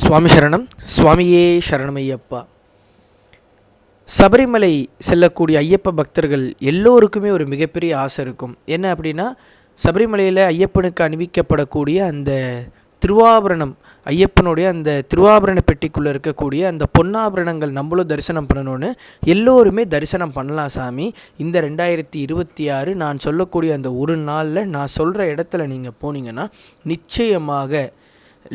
சுவாமி சரணம். சுவாமியே சரணமையப்பா. சபரிமலை செல்லக்கூடிய ஐயப்ப பக்தர்கள் எல்லோருக்குமே ஒரு மிகப்பெரிய ஆசை இருக்கும். என்ன அப்படின்னா சபரிமலையில் ஐயப்பனுக்கு அணிவிக்கப்படக்கூடிய அந்த திருவாபரணம் ஐயப்பனுடைய அந்த திருவாபரண பெட்டிக்குள்ளே இருக்கக்கூடிய அந்த பொன்னாபரணங்கள் நம்மளும் தரிசனம் பண்ணணும்னு எல்லோருமே தரிசனம் பண்ணலாம் சாமி. இந்த ரெண்டாயிரத்தி இருபத்தி ஆறு நான் சொல்லக்கூடிய அந்த ஒரு நாளில் நான் சொல்கிற இடத்துல நீங்கள் போனீங்கன்னா நிச்சயமாக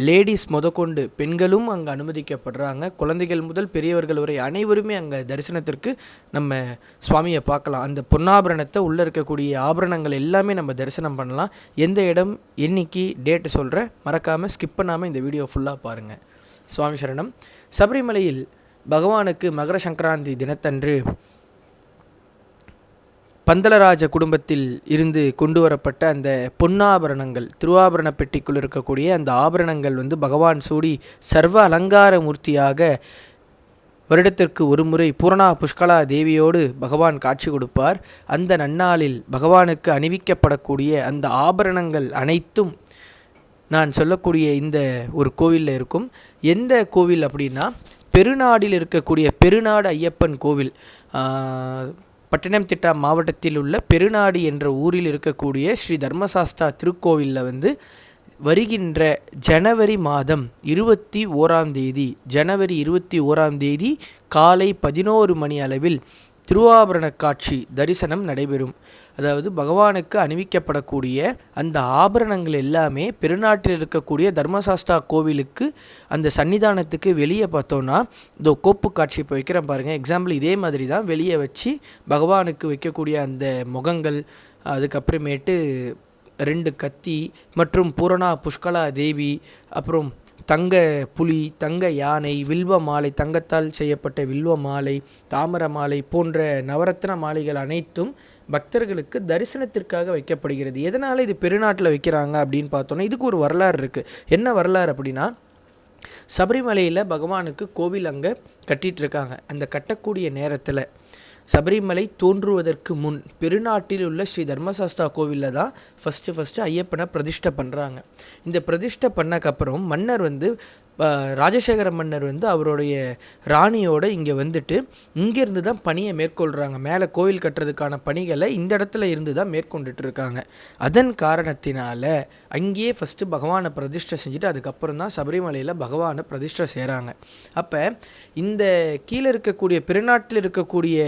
லேடிஸ் முதற்கொண்டு பெண்களும் அங்கே அனுமதிக்கப்படுறாங்க. குழந்தைகள் முதல் பெரியவர்கள் வரை அனைவருமே அங்கே தரிசனத்திற்கு நம்ம சுவாமியை பார்க்கலாம். அந்த பொன்னாபரணத்தை உள்ளே இருக்கக்கூடிய ஆபரணங்கள் எல்லாமே நம்ம தரிசனம் பண்ணலாம். எந்த இடம் என்னைக்கு டேட்டு சொல்கிறேன் மறக்காமல் ஸ்கிப் பண்ணாமல் இந்த வீடியோ ஃபுல்லாக பாருங்கள் சுவாமி சரணம். சபரிமலையில் பகவானுக்கு மகர சங்கராந்தி தினத்தன்று பந்தலராஜ குடும்பத்தில் இருந்து கொண்டு வரப்பட்ட அந்த பொன்னாபரணங்கள் திருவாபரண பெட்டிக்குள் இருக்கக்கூடிய அந்த ஆபரணங்கள் வந்து பகவான் சூடி சர்வ அலங்கார மூர்த்தியாக வருடத்திற்கு ஒரு முறை பூரணா புஷ்கலா தேவியோடு பகவான் காட்சி கொடுப்பார். அந்த நன்னாளில் பகவானுக்கு அணிவிக்கப்படக்கூடிய அந்த ஆபரணங்கள் அனைத்தும் நான் சொல்லக்கூடிய இந்த ஒரு கோவிலில் இருக்கும். எந்த கோவில் அப்படின்னா பெருநாடில் இருக்கக்கூடிய பெருநாடு ஐயப்பன் கோவில். பட்டினம்திட்டா மாவட்டத்தில் உள்ள பெருநாடு என்ற ஊரில் இருக்கக்கூடிய ஸ்ரீ தர்மசாஸ்தா திருக்கோவிலில் வந்து வருகின்ற ஜனவரி மாதம் இருபத்தி ஓராம் தேதி ஜனவரி இருபத்தி ஓராம் தேதி காலை பதினோரு மணி அளவில் திருவாபரண காட்சி தரிசனம் நடைபெறும். அதாவது பகவானுக்கு அணிவிக்கப்படக்கூடிய அந்த ஆபரணங்கள் எல்லாமே பெருநாட்டில் இருக்கக்கூடிய தர்மசாஸ்தா கோவிலுக்கு அந்த சன்னிதானத்துக்கு வெளியே பார்த்தோன்னா இந்த கோப்பு காட்சி இப்போ வைக்கிறேன் பாருங்கள் எக்ஸாம்பிள் இதே மாதிரி தான் வெளியே வச்சு பகவானுக்கு வைக்கக்கூடிய அந்த முகங்கள் அதுக்கப்புறமேட்டு ரெண்டு கத்தி மற்றும் பூரணா புஷ்கலா தேவி அப்புறம் தங்க புலி தங்க யானை வில்வ மாலை தங்கத்தால் செய்யப்பட்ட வில்வ மாலை தாமர மாலை போன்ற நவரத்ன மாலைகள் அனைத்தும் பக்தர்களுக்கு தரிசனத்திற்காக வைக்கப்படுகிறது. எதனால் இது பெருநாட்டில் வைக்கிறாங்க அப்படின்னு பார்த்தோன்னா இதுக்கு ஒரு வரலாறு இருக்குது என்ன வரலாறு அப்படின்னா சபரிமலையில் பகவானுக்கு கோவில் அங்கே கட்டிட்டு இருக்காங்க. அந்த கட்டக்கூடிய நேரத்தில் சபரிமலை தோன்றுவதற்கு முன் பெருநாட்டில் உள்ள ஸ்ரீ தர்மசாஸ்தா கோவிலில் தான் ஃபஸ்ட்டு ஃபஸ்ட்டு ஐயப்பனை பிரதிஷ்டை பண்ணுறாங்க இந்த பிரதிஷ்டை பண்ணக்கப்புறம் மன்னர் வந்து ராஜசேகர மன்னர் வந்து அவருடைய ராணியோட இங்கே வந்துட்டு இங்கேருந்து தான் பணியை மேற்கொள்கிறாங்க மேலே கோயில் கட்டுறதுக்கான பணிகளை இந்த இடத்துல இருந்து தான் மேற்கொண்டுட்டு இருக்காங்க அதன் காரணத்தினால அங்கேயே ஃபஸ்ட்டு பகவானை பிரதிஷ்டை செஞ்சுட்டு அதுக்கப்புறம் தான் சபரிமலையில் பகவானை பிரதிஷ்டை செய்கிறாங்க அப்போ இந்த கீழே இருக்கக்கூடிய பிறநாட்டில் இருக்கக்கூடிய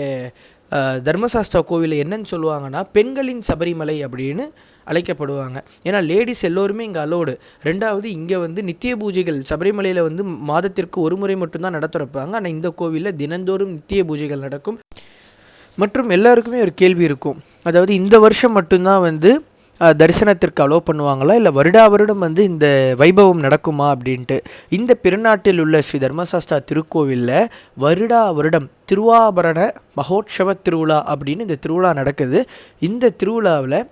தர்மசாஸ்தா கோவிலில் என்னன்னு சொல்லுவாங்கன்னா பெண்களின் சபரிமலை அப்படின்னு அழைக்கப்படுவாங்க. ஏன்னா லேடிஸ் எல்லோருமே இங்கே அலோடு ரெண்டாவது இங்கே வந்து நித்திய பூஜைகள் சபரிமலையில் வந்து மாதத்திற்கு ஒரு முறை மட்டும்தான் நடத்துகிறப்பாங்க ஆனால் இந்த கோவிலில் தினந்தோறும் நித்திய பூஜைகள் நடக்கும். மற்றும் எல்லாருக்குமே ஒரு கேள்வி இருக்கும். அதாவது இந்த வருஷம் மட்டும்தான் வந்து தரிசனத்திற்கு அலோவ் பண்ணுவாங்களா? இல்லை வருடா வருடம் வந்து இந்த வைபவம் நடக்குமா அப்படின்ட்டு. இந்த பெருநாட்டில் உள்ள ஸ்ரீ தர்மசாஸ்தா திருக்கோவிலில் வருடா வருடம் திருவாபரண மகோற்சவ திருவிழா அப்படின்னு இந்த திருவிழா நடக்குது. இந்த திருவிழாவில்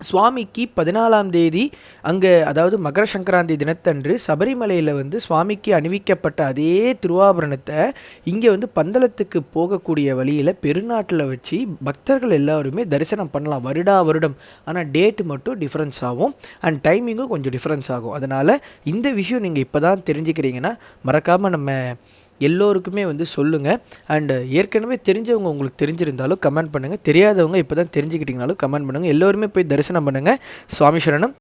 சுவாமிக்கு பதினாலாம் தேதி அங்கே அதாவது மகர சங்கராந்தி தினத்தன்று சபரிமலையில் வந்து சுவாமிக்கு அணிவிக்கப்பட்ட அதே திருவாபரணத்தை இங்கே வந்து பந்தளத்துக்கு போகக்கூடிய வழியில் பெருநாட்டில் வச்சு பக்தர்கள் எல்லாருமே தரிசனம் பண்ணலாம். வருடா வருடம். ஆனால் டேட்டு மட்டும் டிஃப்ரென்ஸ் ஆகும். அண்ட் டைமிங்கும் கொஞ்சம் டிஃப்ரென்ஸ் ஆகும். அதனால் இந்த விஷயம் நீங்கள் இப்போ தான் தெரிஞ்சுக்கிறீங்கன்னா மறக்காமல் நம்ம எல்லோருக்குமே வந்து சொல்லுங்கள் அண்டு ஏற்கனவே தெரிஞ்சவங்க உங்களுக்கு தெரிஞ்சிருந்தாலும் கமெண்ட் பண்ணுங்கள் தெரியாதவங்க இப்போ தான் தெரிஞ்சுக்கிட்டீங்கனாலும் கமெண்ட் பண்ணுங்கள் எல்லோருமே போய் தரிசனம் பண்ணுங்கள் சுவாமி சரணம்.